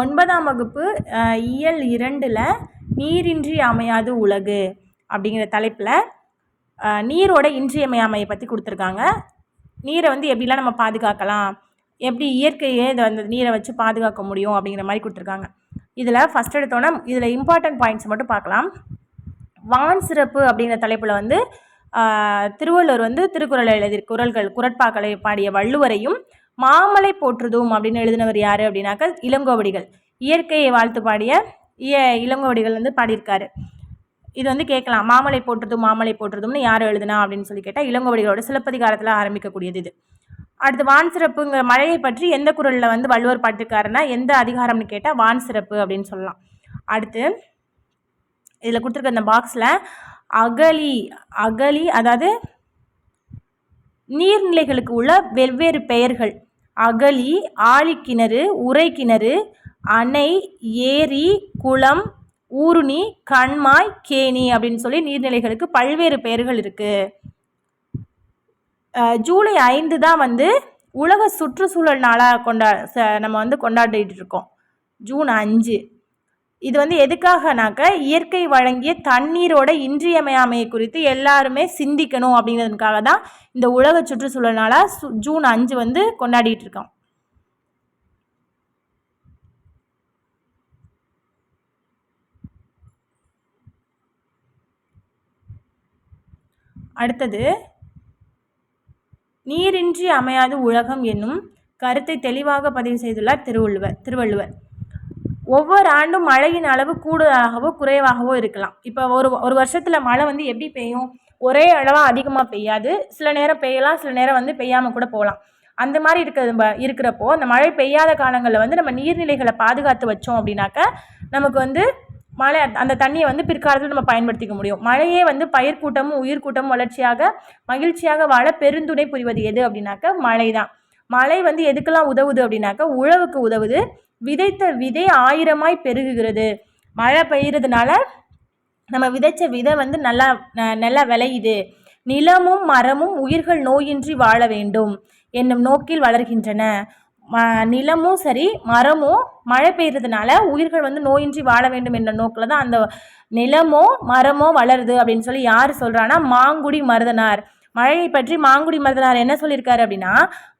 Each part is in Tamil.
ஒன்பதாம் வகுப்பு இயல் இரண்டில் நீரின்றி அமையாது உலகு அப்படிங்கிற தலைப்பில் நீரோட இன்றியமையாமையை பற்றி கொடுத்துருக்காங்க. நீரை வந்து எப்படிலாம் நம்ம பாதுகாக்கலாம் எப்படி இயற்கையே இதை வந்து நீரை வச்சு பாதுகாக்க முடியும் அப்படிங்கிற மாதிரி கொடுத்துருக்காங்க. இதில் ஃபஸ்ட் எடுத்தோன்னே இதில் இம்பார்ட்டன்ட் பாயிண்ட்ஸ் மட்டும் பார்க்கலாம். வான் சிறப்பு அப்படிங்கிற தலைப்பில் வந்து திருவள்ளுவர் வந்து திருக்குறளை எழுதி குரல்கள் குரட்பாக்களை பாடிய வள்ளுவரையும் மாமலை போற்றுதும் அப்படின்னு எழுதினவர் யார் அப்படின்னாக்கா இளங்கோவடிகள். இயற்கையை வாழ்த்து பாடிய இய இளங்கோவடிகள் வந்து பாடியிருக்காரு. இது வந்து கேட்கலாம். மாமலை போற்றுதும் மாமலை போற்றுதும்னு யார் எழுதுனா அப்படின்னு சொல்லி கேட்டால் இளங்கோவடிகளோட சிலப்பதிகாரத்தில் ஆரம்பிக்கக்கூடியது இது. அடுத்து வான் சிறப்புங்கிற மழையை பற்றி எந்த குரலில் வந்து வள்ளுவர் பாட்டிருக்காருன்னா எந்த அதிகாரம்னு கேட்டால் வான் சிறப்பு அப்படின்னு சொல்லலாம். அடுத்து இதில் கொடுத்துருக்க அந்த பாக்ஸில் அகலி அகலி அதாவது நீர்நிலைகளுக்கு உள்ள வெவ்வேறு பெயர்கள் அகழி ஆழிக்கிணறு உறைக்கிணறு அணை ஏரி குளம் ஊருணி கண்மாய் கேணி அப்படின்னு சொல்லி நீர்நிலைகளுக்கு பல்வேறு பெயர்கள் இருக்குது ஜூலை ஐந்து தான் வந்து உலக சுற்றுச்சூழல் நாளாக கொண்டா ச நம்ம வந்து கொண்டாடிட்டு இருக்கோம். ஜூன் அஞ்சு. இது வந்து எதுக்காகனாக்க இயற்கை வழங்கிய தண்ணீரோட இன்றியமையாமையை குறித்து எல்லாருமே சிந்திக்கணும் அப்படிங்கிறதுக்காக தான் இந்த உலக சுற்றுச்சூழல் நாளாக சு ஜூன் அஞ்சு வந்து கொண்டாடிட்டு இருக்கோம் அடுத்தது நீரின்றி அமையாது உலகம் என்னும் கருத்தை தெளிவாக பதிவு செய்துள்ளார் திருவள்ளுவர் திருவள்ளுவர். ஒவ்வொரு ஆண்டும் மழையின் அளவு கூடுதலாகவோ குறைவாகவோ இருக்கலாம். இப்போ ஒரு ஒரு வருஷத்தில் மழை வந்து எப்படி பெய்யும்? ஒரே அளவாக அதிகமாக பெய்யாது. சில நேரம் பெய்யலாம் சில நேரம் வந்து பெய்யாமல் கூட போகலாம். அந்த மாதிரி இருக்கிறது ப- இருக்கிறப்போ அந்த மழை பெய்யாத காலங்களில் வந்து நம்ம நீர்நிலைகளை பாதுகாத்து வச்சோம் அப்படின்னாக்க நமக்கு வந்து மழை அந்த தண்ணியை வந்து பிற்காலத்தில் நம்ம பயன்படுத்திக்க முடியும். மழையே வந்து பயிர்க்கூட்டமும் உயிர்கூட்டமும் வளர்ச்சியாக மகிழ்ச்சியாக வாழ பெருந்துணை புரிவது எது அப்படின்னாக்க மழை தான் மழை வந்து எதுக்கெல்லாம் உதவுது அப்படின்னாக்க உழவுக்கு உதவுது. விதைத்த விதை ஆயிரமாய் பெருகுகிறது. மழை பெய்யறதுனால நம்ம விதைச்ச விதை வந்து நல்லா நல்லா விளையுது. நிலமும் மரமும் உயிர்கள் நோயின்றி வாழ வேண்டும் என்னும் நோக்கில் வளர்கின்றன. ம- நிலமும் சரி மரமும் மழை பெய்யறதுனால உயிர்கள் வந்து நோயின்றி வாழ வேண்டும் என்ற நோக்கில் தான் அந்த நிலமோ மரமோ வளருது அப்படின்னு சொல்லி யார் சொல்கிறான்னா மாங்குடி மருதனார். மழையை பற்றி மாங்குடி மருதனார் என்ன சொல்லியிருக்காரு அப்படின்னா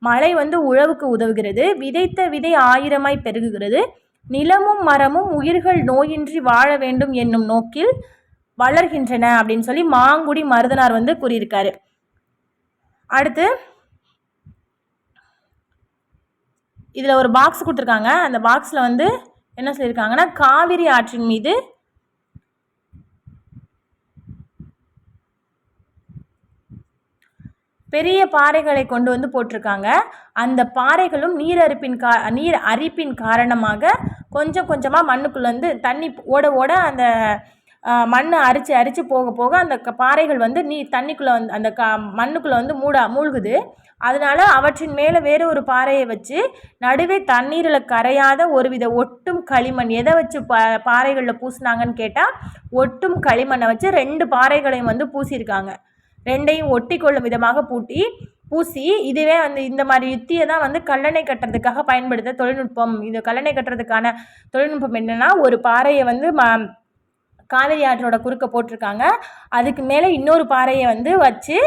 மழை வந்து உழவுக்கு உதவுகிறது விதைத்த விதை ஆயிரமாய் பெருகுகிறது. நிலமும் மரமும் உயிர்கள் நோயின்றி வாழ வேண்டும் என்னும் நோக்கில் வளர்கின்றன அப்படின்னு சொல்லி மாங்குடி மருதனார் வந்து கூறியிருக்காரு. அடுத்து இதில் ஒரு பாக்ஸ் கொடுத்துருக்காங்க. அந்த பாக்ஸில் வந்து என்ன சொல்லியிருக்காங்கன்னா காவிரி ஆற்றின் மீது பெரிய பாறைகளை கொண்டு வந்து போட்டிருக்காங்க. அந்த பாறைகளும் நீர் அரிப்பின் கா நீர் அரிப்பின் காரணமாக கொஞ்சம் கொஞ்சமாக மண்ணுக்குள்ளே வந்து தண்ணி ஓட ஓட அந்த மண் அரிச்சு அரித்து போக போக அந்த க- பாறைகள் வந்து நீ தண்ணிக்குள்ளே வந்து அந்த க மண்ணுக்குள்ளே வந்து மூடா மூழ்குது. அதனால அவற்றின் மேலே வேறு ஒரு பாறையை வச்சு நடுவே தண்ணீரில் கரையாத ஒருவித ஒட்டும் களிமண் எதை வச்சு பா பாறைகளில் பூசினாங்கன்னு கேட்டால் ஒட்டும் களிமண்ணை வச்சு ரெண்டு பாறைகளையும் வந்து பூசியிருக்காங்க. ரெண்டையும் ஒட்டி கொள்ளும் விதமாக பூட்டி பூசி இதுவே வந்து இந்த மாதிரி யுத்தியை தான் வந்து கல்லணை கட்டுறதுக்காக பயன்படுத்த தொழில்நுட்பம். இது கல்லணை கட்டுறதுக்கான தொழில்நுட்பம் என்னென்னா ஒரு பாறையை வந்து ம காவிரி ஆற்றோட குறுக்க போட்டிருக்காங்க. அதுக்கு மேலே இன்னொரு பாறையை வந்து வச்சு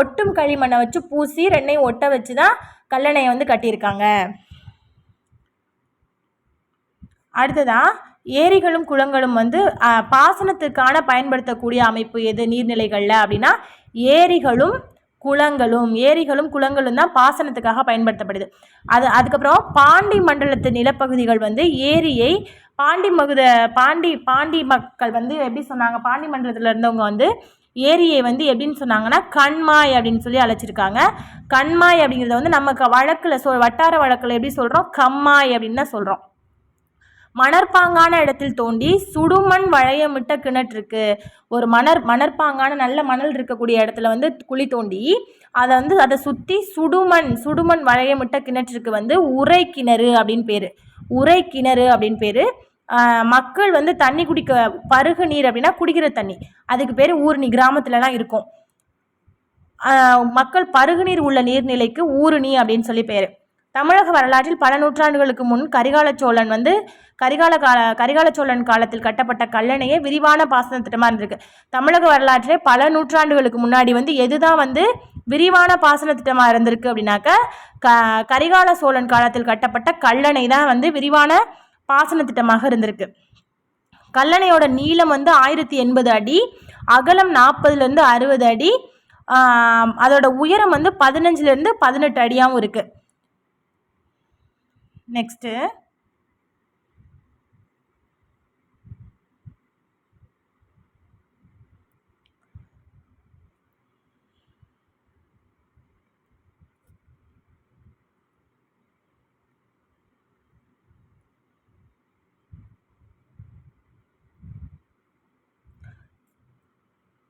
ஒட்டும் களிமண்ணை வச்சு பூசி ரெண்டையும் ஒட்ட வச்சு தான் கல்லணையை வந்து கட்டியிருக்காங்க. அடுத்ததாக ஏரிகளும் குளங்களும் வந்து பாசனத்துக்கான பயன்படுத்தக்கூடிய அமைப்பு எது நீர்நிலைகளில் அப்படின்னா ஏரிகளும் குளங்களும் ஏரிகளும் குளங்களும் தான் பாசனத்துக்காக பயன்படுத்தப்படுது. அது அதுக்கப்புறம் பாண்டி மண்டலத்து நிலப்பகுதிகள் வந்து ஏரியை பாண்டி மகுத பாண்டி பாண்டி மக்கள் வந்து எப்படி சொன்னாங்க பாண்டி மண்டலத்தில் இருந்தவங்க வந்து ஏரியை வந்து எப்படின்னு சொன்னாங்கன்னா கண்மாய் அப்படின்னு சொல்லி அழைச்சிருக்காங்க. கண்மாய் அப்படிங்கிறத வந்து நமக்கு வழக்கில் சொல் வட்டார வழக்கில் எப்படி சொல்கிறோம் கம்மாய் அப்படின்னு தான் சொல்கிறோம் மணற்பாங்கான இடத்தில் தோண்டி சுடுமண் வளையமிட்ட கிணற்றுக்கு ஒரு மணர் மணற்பாங்கான நல்ல மணல் இருக்கக்கூடிய இடத்துல வந்து குழி தோண்டி அதை வந்து அதை சுற்றி சுடுமண் சுடுமண் வளையமிட்ட கிணற்றுக்கு வந்து உரை கிணறு அப்படின்னு பேர். உரை கிணறு அப்படின்னு பேர். மக்கள் வந்து தண்ணி குடிக்க பருகு நீர் அப்படின்னா குடிக்கிற தண்ணி. அதுக்கு பேர் ஊரணி கிராமத்துலலாம் இருக்கும். மக்கள் மக்கள் பருகுநீர் உள்ள நீர்நிலைக்கு ஊருணி அப்படின்னு சொல்லி பேர். தமிழக வரலாற்றில் பல நூற்றாண்டுகளுக்கு முன் கரிகால சோழன் வந்து கரிகால கால கரிகால சோழன் காலத்தில் கட்டப்பட்ட கல்லணையே விரிவான பாசன திட்டமாக இருந்திருக்கு. தமிழக வரலாற்றிலே பல நூற்றாண்டுகளுக்கு முன்னாடி வந்து எதுதான் வந்து விரிவான பாசன திட்டமாக இருந்திருக்கு அப்படின்னாக்க க கரிகால சோழன் காலத்தில் கட்டப்பட்ட கல்லணை தான் வந்து விரிவான பாசன திட்டமாக இருந்திருக்கு. கல்லணையோட நீளம் வந்து ஆயிரத்தி எண்பது அடி அகலம் நாற்பதுலேருந்து அறுபது அடி அதோட உயரம் வந்து பதினஞ்சுலேருந்து பதினெட்டு அடியாகவும் இருக்குது நெக்ஸ்ட்டு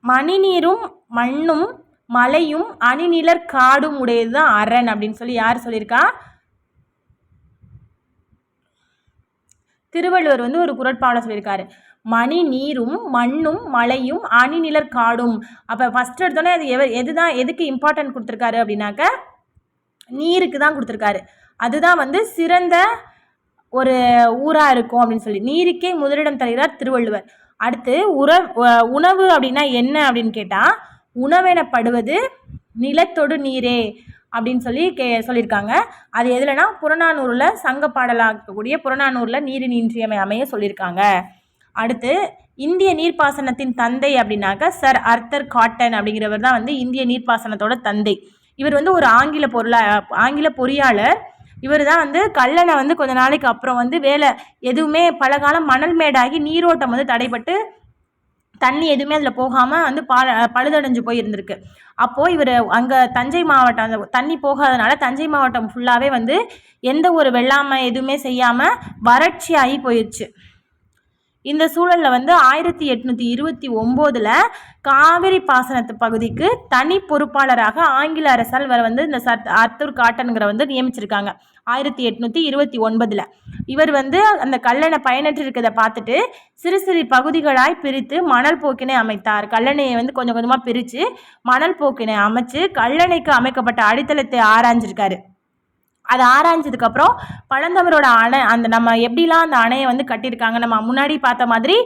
மணிநீரும் மண்ணும் மலையும் அணிநிலர் காடும் உடையது தான் அரண் அப்படின்னு சொல்லி யார் சொல்லியிருக்கா? திருவள்ளுவர் வந்து ஒரு குரட்பாவில் சொல்லியிருக்காரு. மணி நீரும் மண்ணும் மலையும் அணிநிலர் காடும். அப்போ ஃபஸ்ட் எடுத்தோன்னே அது எவ எது தான் எதுக்கு இம்பார்ட்டன்ட் கொடுத்துருக்காரு அப்படின்னாக்க நீருக்கு தான் கொடுத்துருக்காரு. அதுதான் வந்து சிறந்த ஒரு ஊராக இருக்கும் அப்படின்னு சொல்லி. நீருக்கே முதலிடம் தருகிறார் திருவள்ளுவர். அடுத்து உற உணவு அப்படின்னா என்ன அப்படின்னு கேட்டால் உணவெனப்படுவது நிலத்தொடு நீரே அப்படின்னு சொல்லி கே சொல்லியிருக்காங்க அது எதுலனா புறநானூரில் சங்க பாடலாக இருக்கக்கூடிய புறநானூரில் நீரின் இன்றியமை அமைய சொல்லியிருக்காங்க அடுத்து இந்திய நீர்ப்பாசனத்தின் தந்தை அப்படின்னாக்க சர் அர்த்தர் காட்டன் அப்படிங்கிறவர் தான் வந்து இந்திய நீர்ப்பாசனத்தோட தந்தை. இவர் வந்து ஒரு ஆங்கில பொருளா ஆங்கில பொறியாளர். இவர் தான் வந்து கல்லணை வந்து கொஞ்ச நாளைக்கு அப்புறம் வந்து வேலை எதுவுமே பல காலம் மணல் மேடாகி நீரோட்டம் வந்து தடைப்பட்டு தண்ணி எதுவுமே அதில் போகாமல் வந்து பா பழுதடைஞ்சு போயிருந்திருக்கு. அப்போது இவர் அங்கே தஞ்சை மாவட்டம் அந்த தண்ணி போகாதனால தஞ்சை மாவட்டம் ஃபுல்லாகவே வந்து எந்த ஒரு வெள்ளாமை எதுவுமே செய்யாமல் வறட்சி ஆகி போயிடுச்சு இந்த சூழலில் வந்து ஆயிரத்தி எட்நூற்றி இருபத்தி ஒம்போதில் காவிரி பாசனத்து பகுதிக்கு தனி பொறுப்பாளராக ஆங்கில அரசால் வர வந்து இந்த சர் அர்த்தூர் காட்டனுங்கிற வந்து நியமிச்சிருக்காங்க. ஆயிரத்தி எட்நூற்றி இருபத்தி ஒன்பதில். இவர் வந்து அந்த கல்லணை பயனற்று இருக்கிறத பார்த்துட்டு சிறு சிறு பகுதிகளாய் பிரித்து மணல் போக்கினை அமைத்தார். கல்லணையை வந்து கொஞ்சம் கொஞ்சமாக பிரித்து மணல் போக்கினை அமைச்சு கல்லணைக்கு அமைக்கப்பட்ட அடித்தளத்தை ஆராய்ஞ்சிருக்காரு. அதை ஆராய்ஞ்சதுக்கப்புறம் பழந்தமிழோட அணை அந்த நம்ம எப்படிலாம் அந்த அணையை வந்து கட்டியிருக்காங்க நம்ம முன்னாடி பார்த்த மாதிரி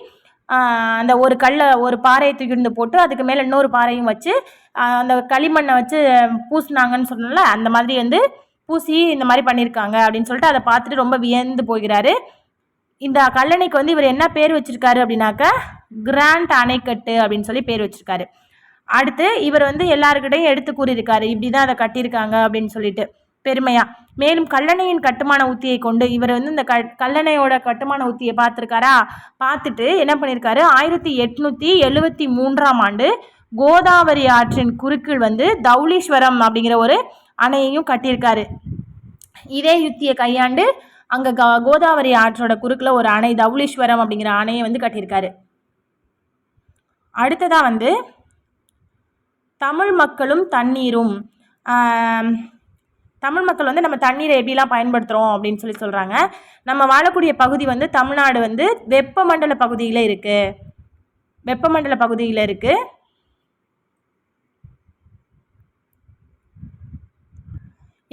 அந்த ஒரு கல்லை ஒரு பாறையை தூக்கிட்டு போட்டு அதுக்கு மேலே இன்னொரு பாறையும் வச்சு அந்த களிமண்ணை வச்சு பூசினாங்கன்னு சொன்னோம்ல அந்த மாதிரி வந்து பூசி இந்த மாதிரி பண்ணியிருக்காங்க அப்படின்னு சொல்லிட்டு அதை பார்த்துட்டு ரொம்ப வியந்து போகிறாரு. இந்த கல்லணைக்கு வந்து இவர் என்ன பேர் வச்சுருக்காரு அப்படின்னாக்க கிராண்ட் அணைக்கட்டு அப்படின்னு சொல்லி பேர் வச்சுருக்காரு. அடுத்து இவர் வந்து எல்லாருக்கிட்டையும் எடுத்து கூறியிருக்காரு இப்படி தான் அதை கட்டியிருக்காங்க அப்படின்னு சொல்லிட்டு பெருமையாக மேலும் கல்லணையின் கட்டுமான உத்தியை கொண்டு இவர் வந்து இந்த க கல்லணையோட கட்டுமான உத்தியை பார்த்துருக்காரா? பார்த்துட்டு என்ன பண்ணியிருக்காரு ஆயிரத்தி எட்நூற்றி எழுவத்தி மூன்றாம் ஆண்டு கோதாவரி ஆற்றின் குறுக்கில் வந்து தௌலீஸ்வரம் அப்படிங்கிற ஒரு அணையையும் கட்டியிருக்காரு. இதே யுத்தியை கையாண்டு அங்கே க கோதாவரி ஆற்றோட குறுக்கில் ஒரு அணை தௌலீஸ்வரம் அப்படிங்கிற அணையை வந்து கட்டியிருக்காரு. அடுத்ததாக வந்து தமிழ் மக்களும் தண்ணீரும் தமிழ் மக்கள் வந்து நம்ம தண்ணீரை எப்படிலாம் பயன்படுத்துகிறோம் அப்படின்னு சொல்லி சொல்கிறாங்க நம்ம வாழக்கூடிய பகுதி வந்து தமிழ்நாடு வந்து வெப்பமண்டல பகுதியில் இருக்குது வெப்பமண்டல பகுதியில் இருக்குது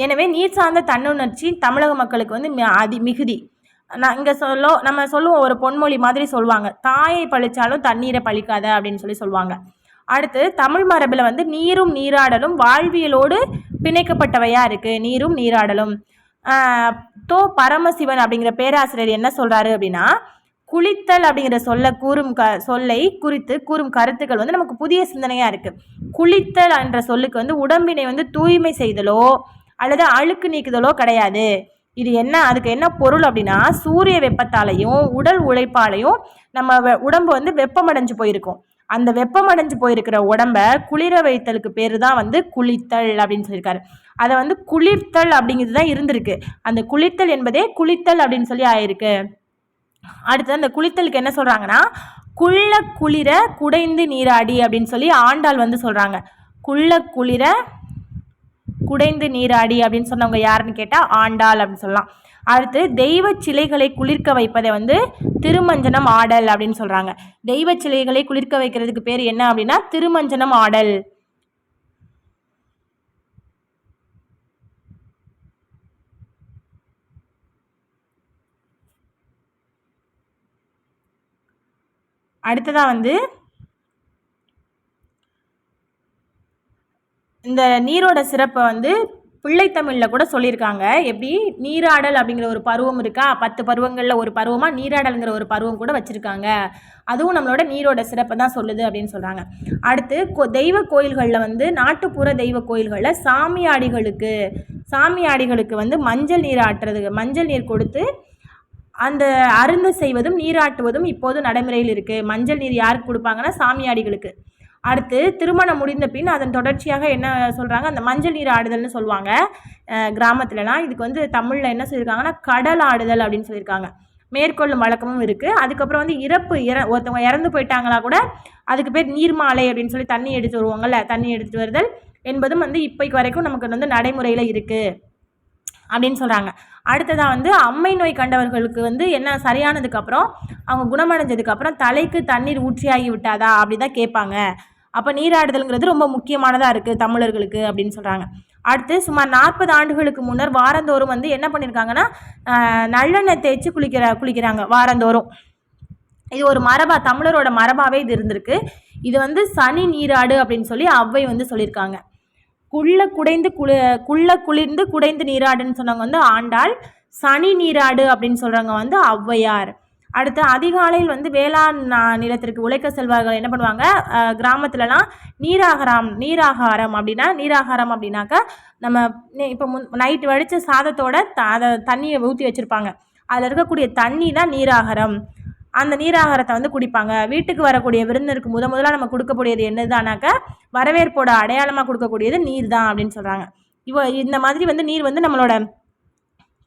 எனவே நீர் சார்ந்த தன்னுணர்ச்சி தமிழக மக்களுக்கு வந்து அதி மிகுதி. நான் இங்கே சொல்லோ நம்ம சொல்லுவோம் ஒரு பொன்மொழி மாதிரி சொல்லுவாங்க. தாயை பழிச்சாலும் தண்ணீரை பழிக்காத அப்படின்னு சொல்லி சொல்லுவாங்க. அடுத்து தமிழ் மரபில் வந்து நீரும் நீராடலும் வாழ்வியலோடு பிணைக்கப்பட்டவையாக இருக்குது நீரும் நீராடலும். தோ பரமசிவன் அப்படிங்கிற பேராசிரியர் என்ன சொல்கிறாரு அப்படின்னா குளித்தல் அப்படிங்கிற சொல்ல கூறும் க சொல்லை குறித்து கூறும் கருத்துக்கள் வந்து நமக்கு புதிய சிந்தனையாக இருக்குது குளித்தல் என்ற சொல்லுக்கு வந்து உடம்பினை வந்து தூய்மை செய்தலோ அல்லது அழுக்கு நீக்குதலோ கிடையாது. இது என்ன அதுக்கு என்ன பொருள் அப்படின்னா சூரிய வெப்பத்தாலையும் உடல் உழைப்பாலையும் நம்ம உடம்பு வந்து வெப்பமடைஞ்சு போயிருக்கும். அந்த வெப்பம் அடைஞ்சு போயிருக்கிற உடம்ப குளிர வைத்தலுக்கு பேர் தான் வந்து குளித்தல் அப்படின்னு சொல்லியிருக்காரு. அதை வந்து குளிர்த்தல் அப்படிங்கிறது தான் இருந்திருக்கு. அந்த குளிர்த்தல் என்பதே குளித்தல் அப்படின்னு சொல்லி ஆயிருக்கு. அடுத்து அந்த குளித்தலுக்கு என்ன சொல்கிறாங்கன்னா குள்ள குளிர குடைந்து நீராடி அப்படின்னு சொல்லி ஆண்டாள் வந்து சொல்கிறாங்க குள்ள குளிர குடைந்து நீராடி அப்படின்னு சொன்னவங்க யாருன்னு கேட்டால் ஆண்டாள் அப்படின்னு சொல்லலாம். அடுத்து தெய்வ சிலைகளை குளிர்க்க வைப்பதை வந்து திருமஞ்சனம் ஆடல் அப்படின்னு சொல்கிறாங்க தெய்வ சிலைகளை குளிர்க்க வைக்கிறதுக்கு பேர் என்ன அப்படின்னா திருமஞ்சனம் ஆடல். அடுத்ததாக வந்து இந்த நீரோட சிறப்பை வந்து பிள்ளைத்தமிழில் கூட சொல்லியிருக்காங்க. எப்படி? நீராடல் அப்படிங்கிற ஒரு பருவம் இருக்கா? பத்து பருவங்களில் ஒரு பருவமாக நீராடல்ங்கிற ஒரு பருவம் கூட வச்சுருக்காங்க. அதுவும் நம்மளோட நீரோட சிறப்பை தான் சொல்லுது அப்படின்னு சொல்கிறாங்க அடுத்து கோ தெய்வ கோயில்களில் வந்து நாட்டுப்புற தெய்வ கோயில்களில் சாமியாடிகளுக்கு சாமியாடிகளுக்கு வந்து மஞ்சள் நீர் ஆட்டுறது மஞ்சள் நீர் கொடுத்து அந்த அருந்து செய்வதும் நீராட்டுவதும் இப்போது நடைமுறையில் இருக்குது மஞ்சள் நீர் யாருக்கு கொடுப்பாங்கன்னா சாமியாடிகளுக்கு. அடுத்து திருமணம் முடிந்த பின் அதன் தொடர்ச்சியாக என்ன சொல்கிறாங்க அந்த மஞ்சள் நீர் ஆடுதல்னு சொல்லுவாங்க. கிராமத்துலலாம். இதுக்கு வந்து தமிழில் என்ன சொல்லியிருக்காங்கன்னா கடல் ஆடுதல் அப்படின்னு சொல்லியிருக்காங்க மேற்கொள்ளும் வழக்கமும் இருக்குது அதுக்கப்புறம் வந்து இறப்பு இற ஒருத்தவங்க இறந்து போயிட்டாங்களா கூட அதுக்கு பேர் நீர்மாலை அப்படின்னு சொல்லி தண்ணி எடுத்து வருவாங்கள்ல தண்ணி எடுத்துகிட்டு வருதல் என்பதும் வந்து இப்போக்கு வரைக்கும் நமக்கு வந்து நடைமுறையில் இருக்குது அப்படின்னு சொல்கிறாங்க அடுத்ததாக வந்து அம்மை நோய் கண்டவர்களுக்கு வந்து என்ன சரியானதுக்கப்புறம் அவங்க குணமடைஞ்சதுக்கப்புறம் தலைக்கு தண்ணீர் ஊற்றியாகி விட்டாதா அப்படி தான் கேட்பாங்க. அப்போ நீராடுதல்ங்கிறது ரொம்ப முக்கியமானதாக இருக்குது தமிழர்களுக்கு அப்படின்னு சொல்கிறாங்க அடுத்து சுமார் நாற்பது ஆண்டுகளுக்கு முன்னர் வாரந்தோறும் வந்து என்ன பண்ணியிருக்காங்கன்னா நல்லெண்ணெய் தேய்ச்சி குளிக்கிற குளிக்கிறாங்க வாரந்தோறும். இது ஒரு மரபா தமிழரோட மரபாகவே இது இருந்திருக்கு. இது வந்து சனி நீராடு அப்படின்னு சொல்லி அவ்வை வந்து சொல்லியிருக்காங்க. குள்ள குடைந்து குளி குள்ள குளிர்ந்து குடைந்து நீராடுன்னு சொன்னவங்க வந்து ஆண்டாள் சனி நீராடு அப்படின்னு சொல்கிறவங்க வந்து ஔவையார் அடுத்து அதிகாலையில் வந்து வேளாண் நிலத்திற்கு உழைக்க செல்வார்கள் என்ன பண்ணுவாங்க? கிராமத்துலலாம் நீராகாரம் நீராகாரம் அப்படின்னா நீராகாரம் அப்படின்னாக்கா நம்ம இப்போ முன் நைட்டு வடித்த சாதத்தோட த அதை தண்ணியை ஊற்றி வச்சுருப்பாங்க. அதில் இருக்கக்கூடிய தண்ணி தான் நீராகாரம். அந்த நீராகாரத்தை வந்து குடிப்பாங்க. வீட்டுக்கு வரக்கூடிய விருந்தினருக்கு முத முதலாக நம்ம கொடுக்கக்கூடியது என்னதானாக்கா வரவேற்போட அடையாளமாக கொடுக்கக்கூடியது நீர் தான் அப்படின்னு சொல்கிறாங்க இவ இந்த மாதிரி வந்து நீர் வந்து நம்மளோட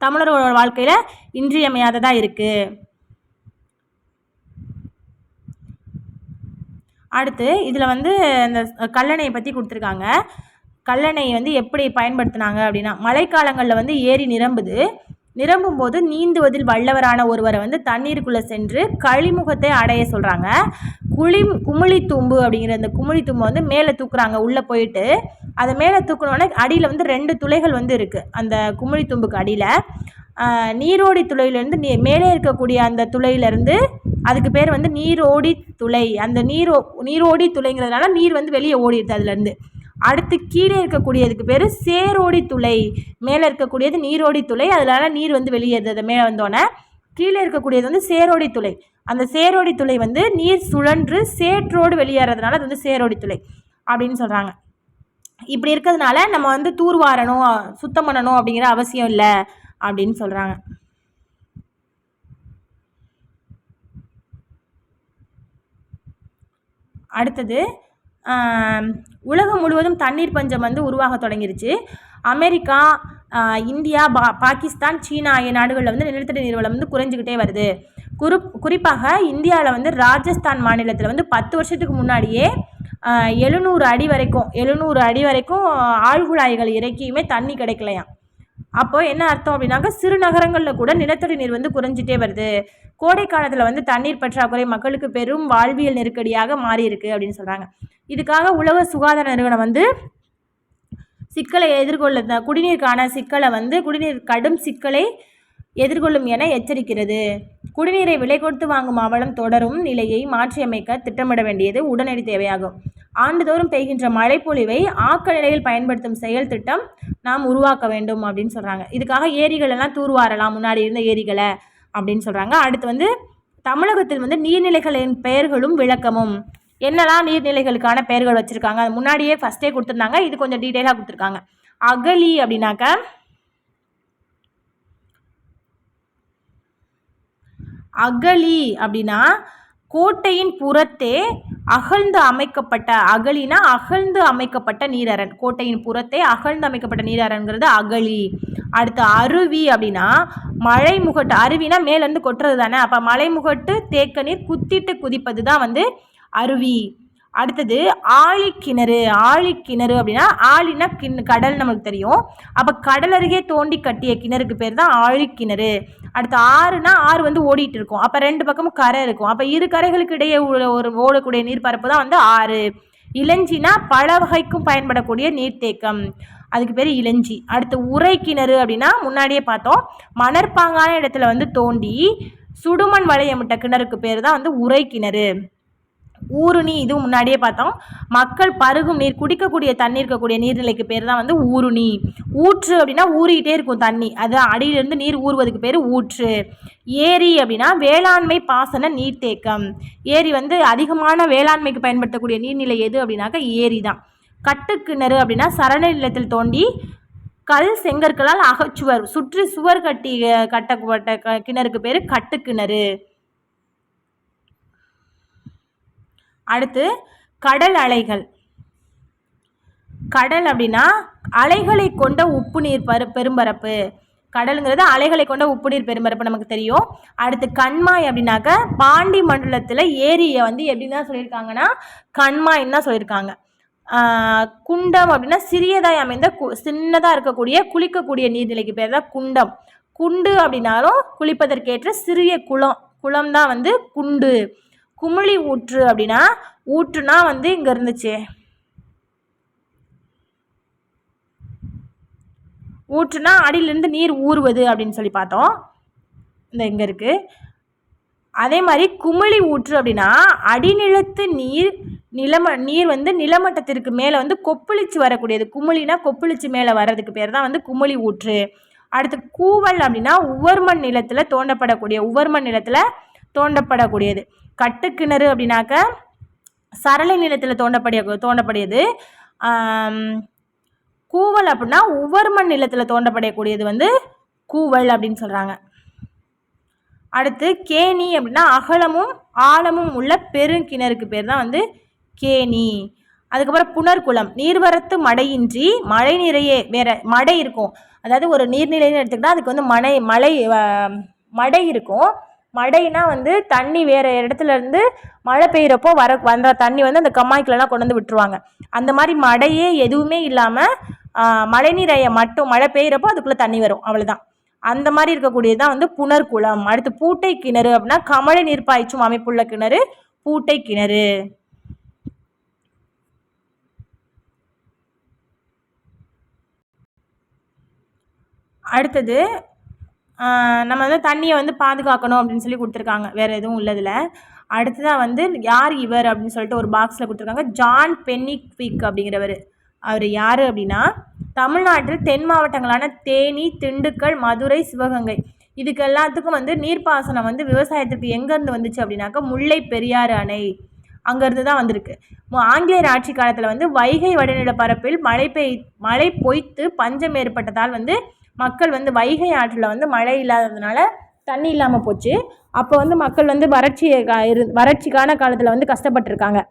தமிழரோட வாழ்க்கையில் இன்றியமையாததாக இருக்குது அடுத்து இதில் வந்து இந்த கல்லணையை பற்றி கொடுத்துருக்காங்க. கல்லணை வந்து எப்படி பயன்படுத்தினாங்க அப்படின்னா மழைக்காலங்களில் வந்து ஏரி நிரம்புது. நிரம்பும் போது நீந்துவதில் வல்லவரான ஒருவரை வந்து தண்ணீருக்குள்ளே சென்று கழிமுகத்தை அடைய சொல்கிறாங்க குழி குமிழி தும்பு அப்படிங்கிற அந்த குமிழி தும்பை வந்து மேலே தூக்குறாங்க உள்ளே போயிட்டு. அதை மேலே தூக்கினோடனே அடியில் வந்து ரெண்டு துளைகள் வந்து இருக்குது அந்த குமிழி தும்புக்கு அடியில். நீரோடி துளையிலேருந்து நீ மேலே இருக்கக்கூடிய அந்த துளையிலேருந்து அதுக்கு பேர் வந்து நீரோடி துளை. அந்த நீரோ நீரோடி துளைங்கிறதுனால நீர் வந்து வெளியே ஓடிடுது அதுலேருந்து. அடுத்து கீழே இருக்கக்கூடியதுக்கு பேர் சேரோடி துளை. மேலே இருக்கக்கூடியது நீரோடி துளை. அதனால நீர் வந்து வெளியேறுது. அதை மேலே வந்தோடனே கீழே இருக்கக்கூடியது வந்து சேரோடி துளை. அந்த சேரோடி துளை வந்து நீர் சுழன்று சேற்றோடு வெளியேறதுனால அது வந்து சேரோடி துளை அப்படின்னு சொல்கிறாங்க இப்படி இருக்கிறதுனால நம்ம வந்து தூர்வாரணும் சுத்தம் பண்ணணும் அப்படிங்கிற அவசியம் இல்லை அப்படின்னு சொல்கிறாங்க அடுத்தது உலகம் முழுவதும் தண்ணீர் பஞ்சம் வந்து உருவாக தொடங்கிருச்சு. அமெரிக்கா இந்தியா பா பாகிஸ்தான் சீனா ஆகிய நாடுகளில் வந்து நிலத்தடி நீர்வளம் வந்து குறைஞ்சிக்கிட்டே வருது. குறி குறிப்பாக இந்தியாவில் வந்து ராஜஸ்தான் மாநிலத்தில் வந்து பத்து வருஷத்துக்கு முன்னாடியே எழுநூறு அடி வரைக்கும் எழுநூறு அடி வரைக்கும் ஆழ்குழாய்கள் இறக்கியுமே தண்ணி கிடைக்கலையாம். அப்போ என்ன அர்த்தம் அப்படின்னாக்க சிறு நகரங்களில் கூட நிலத்தடி நீர் வந்து குறைஞ்சிட்டே வருது. கோடை காலத்தில் வந்து தண்ணீர் பற்றாக்குறை மக்களுக்கு பெரும் வாழ்வியல் நெருக்கடியாக மாறி இருக்கு அப்படின்னு சொல்கிறாங்க இதுக்காக உலக சுகாதார நிறுவனம் வந்து சிக்கலை எதிர்கொள்ள குடிநீருக்கான சிக்கலை வந்து குடிநீர் கடும் சிக்கலை எதிர்கொள்ளும் என எச்சரிக்கிறது. குடிநீரை விலை கொடுத்து வாங்கும் அவலம் தொடரும் நிலையை மாற்றியமைக்க திட்டமிட வேண்டியது உடனடி தேவையாகும். ஆண்டுதோறும் பெய்கின்ற மழைப்பொழிவை ஆக்க நிலையில் பயன்படுத்தும் செயல் திட்டம் நாம் உருவாக்க வேண்டும் அப்படின்னு சொல்கிறாங்க இதுக்காக ஏரிகளெல்லாம் தூர்வாரலாம் முன்னாடி இருந்த ஏரிகளை அப்படின்னு சொல்கிறாங்க அடுத்து வந்து தமிழகத்தில் வந்து நீர்நிலைகளின் பெயர்களும் விளக்கமும். என்னெல்லாம் நீர்நிலைகளுக்கான பெயர்கள் வச்சுருக்காங்க? அது முன்னாடியே ஃபஸ்ட்டே கொடுத்துருந்தாங்க. இது கொஞ்சம் டீட்டெயிலாக கொடுத்துருக்காங்க. அகலி அப்படின்னாக்க அகலி அப்படின்னா கோட்டையின் புறத்தே அகழ்ந்து அமைக்கப்பட்ட அகலினா அகழ்ந்து அமைக்கப்பட்ட நீரரண் கோட்டையின் புறத்தே அகழ்ந்து அமைக்கப்பட்ட நீரரன்கிறது அகழி அடுத்து அருவி அப்படின்னா மழைமுகட்டு அருவினா மேலேருந்து கொட்டுறது தானே அப்போ மலைமுகட்டு தேக்க நீர் குத்திட்டு குதிப்பது தான் வந்து அருவி. அடுத்தது ஆழிக்கிணறு ஆழிக்கிணறு அப்படின்னா ஆழினா கிண் கடல் நமக்கு தெரியும். அப்போ கடல் அருகே தோண்டி கட்டிய கிணறுக்கு பேர் தான் ஆழிக்கிணறு அடுத்து ஆறுனா ஆறு வந்து ஓடிட்டு இருக்கும். அப்போ ரெண்டு பக்கமும் கரை இருக்கும். அப்போ இரு கரைகளுக்கு இடையே ஒரு ஓடக்கூடிய நீர்ப்பரப்பு தான் வந்து ஆறு. இளஞ்சினா பல வகைக்கும் பயன்படக்கூடிய நீர்த்தேக்கம். அதுக்கு பேர் இளஞ்சி. அடுத்து உரை கிணறு அப்படின்னா முன்னாடியே பார்த்தோம். மணற்பாங்கான இடத்துல வந்து தோண்டி சுடுமண் வளையமிட்ட கிணறுக்கு பேர் தான் வந்து உரை கிணறு. ஊருணி இதுவும் முன்னாடியே பார்த்தோம். மக்கள் பருகும் நீர் குடிக்கக்கூடிய தண்ணி இருக்கக்கூடிய நீர்நிலைக்கு பேர் தான் வந்து ஊருணி. ஊற்று அப்படின்னா ஊறிக்கிட்டே இருக்கும் தண்ணி. அது அடியிலிருந்து நீர் ஊறுவதுக்கு பேர் ஊற்று. ஏரி அப்படின்னா வேளாண்மை பாசன நீர்த்தேக்கம். ஏரி வந்து அதிகமான வேளாண்மைக்கு பயன்படுத்தக்கூடிய நீர்நிலை எது அப்படின்னாக்கா ஏரி தான். கட்டுக்கிணறு அப்படின்னா சரண நிலத்தில் தோண்டி கல் செங்கற்களால் அகச்சுவர் சுற்றி சுவர் கட்டி கட்டப்பட்ட க- கிணறுக்கு பேர் கட்டுக்கிணறு. அடுத்து கடல் அலைகள். கடல் அப்படின்னா அலைகளை கொண்ட உப்பு நீர் பரு பெரும்பரப்பு. கடலுங்கிறது அலைகளை கொண்ட உப்பு நீர் பெரும்பரப்பு நமக்கு தெரியும். அடுத்து கண்மாய் அப்படின்னாக்க பாண்டி மண்டலத்தில் ஏரியை வந்து எப்படி தான் சொல்லியிருக்காங்கன்னா கண்மாய்ன்னு தான் சொல்லியிருக்காங்க. குண்டம் அப்படின்னா சிறியதாய் அமைந்த கு சின்னதாக இருக்கக்கூடிய குளிக்கக்கூடிய நீர்நிலைக்கு பேர் தான் குண்டம். குண்டு அப்படின்னாலும் குளிப்பதற்கேற்ற சிறிய குளம். குளம் தான் வந்து குண்டு. குமிழி ஊற்று அப்படின்னா ஊற்றுனா வந்து இங்கே இருந்துச்சு. ஊற்றுனா அடியிலேருந்து நீர் ஊறுவது அப்படின்னு சொல்லி பார்த்தோம். இந்த இங்கே இருக்குது அதே மாதிரி குமிழி ஊற்று அப்படின்னா அடிநிலத்து நீர் நிலம நீர் வந்து நிலமட்டத்திற்கு மேலே வந்து கொப்பளிச்சு வரக்கூடியது. குமிழினா கொப்பளிச்சு மேலே வர்றதுக்கு பேர் தான் வந்து குமிழி ஊற்று. அடுத்து கூவல் அப்படின்னா உவர்மண் நிலத்தில் தோண்டப்படக்கூடிய உவர்மண் நிலத்தில் தோண்டப்படக்கூடியது. கட்டுக்கிணறு அப்படின்னாக்க சரளை நிலத்தில் தோண்டப்படிய தோண்டப்படியது. கூவல் அப்படின்னா உவர்மண் நிலத்தில் தோண்டப்படக்கூடியது வந்து கூவல் அப்படின்னு சொல்கிறாங்க அடுத்து கேணி அப்படின்னா அகலமும் ஆழமும் உள்ள பெருங்கிணறுக்கு பேர் தான் வந்து கேணி. அதுக்கப்புறம் புனர்குளம் நீர்வரத்து மடையின்றி மழை நிறையே வேற மடை இருக்கும். அதாவது ஒரு நீர்நிலைன்னு எடுத்துக்கிட்டால் அதுக்கு வந்து மழை மழை மடை இருக்கும். மடைனா வந்து தண்ணி வேறு இடத்துல இருந்து மழை பெய்கிறப்போ வர வந்த தண்ணி வந்து அந்த கம்மாய்க்குலலாம் கொண்டு வந்து விட்டுருவாங்க. அந்த மாதிரி மடையே எதுவுமே இல்லாமல் மழைநீரையை மட்டும் மழை பெய்கிறப்போ அதுக்குள்ளே தண்ணி வரும். அவ்வளோதான் அந்த மாதிரி இருக்கக்கூடியது தான் வந்து புனர்குளம். அடுத்து பூட்டை கிணறு அப்படின்னா கமழ நீர் பாய்ச்சும் அமைப்புள்ள கிணறு பூட்டை கிணறு. அடுத்தது நம்ம வந்து தண்ணியை வந்து பாதுகாக்கணும் அப்படின்னு சொல்லி கொடுத்துருக்காங்க. வேறு எதுவும் உள்ளதில். அடுத்ததாக வந்து யார் இவர் அப்படின்னு சொல்லிட்டு ஒரு பாக்ஸில் கொடுத்துருக்காங்க. ஜான் பென்னிக்விக் அப்படிங்கிறவர். அவர் யார் அப்படின்னா தமிழ்நாட்டில் தென் மாவட்டங்களான தேனி திண்டுக்கல் மதுரை சிவகங்கை. இதுக்கு எல்லாத்துக்கும் வந்து நீர்ப்பாசனம் வந்து விவசாயத்துக்கு எங்கேருந்து வந்துச்சு அப்படின்னாக்கா முல்லை பெரியாறு அணை அங்கேருந்து தான் வந்திருக்கு. மு- ஆங்கிலேயர் ஆட்சி காலத்தில் வந்து வைகை வடநில பரப்பில் மழை பெய் மழை பொய்த்து பஞ்சம் ஏற்பட்டதால் வந்து மக்கள் வந்து வைகை ஆற்றில் வந்து மழை இல்லாததுனால தண்ணி இல்லாமல் போச்சு. அப்போ வந்து மக்கள் வந்து வறட்சி கா- இரு வறட்சிக்கான காலத்தில் வந்து கஷ்டப்பட்டிருக்காங்க.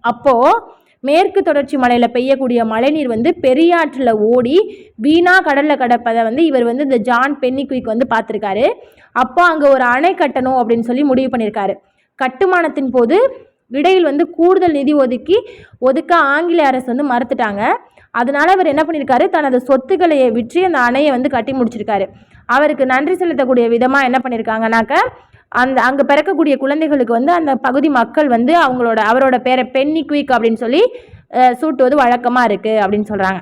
அப்போது மேற்கு தொடர்ச்சி மலையில் பெய்யக்கூடிய மழைநீர் வந்து பெரியாற்றில் ஓடி வீணா கடலில் கிடப்பதை வந்து இவர் வந்து இந்த ஜான் பென்னிக்விக் வந்து பார்த்துருக்காரு. அப்போ அங்கே ஒரு அணை கட்டணும் அப்படின்னு சொல்லி முடிவு பண்ணியிருக்காரு கட்டுமானத்தின் போது இடையில் வந்து கூடுதல் நிதி ஒதுக்கி ஒதுக்க ஆங்கில அரசு வந்து மறுத்துட்டாங்க. அதனால அவர் என்ன பண்ணியிருக்காரு தனது சொத்துக்களை விற்று அந்த அணையை வந்து கட்டி முடிச்சிருக்காரு. அவருக்கு நன்றி செலுத்தக்கூடிய விதமாக என்ன பண்ணியிருக்காங்கனாக்க அந்த அங்கே பிறக்கக்கூடிய குழந்தைகளுக்கு வந்து அந்த பகுதி மக்கள் வந்து அவங்களோட அவரோட பேரை பென்னி குயிக் அப்படின்னு சொல்லி சூட்டுவது வழக்கமாக இருக்குது அப்படின்னு சொல்கிறாங்க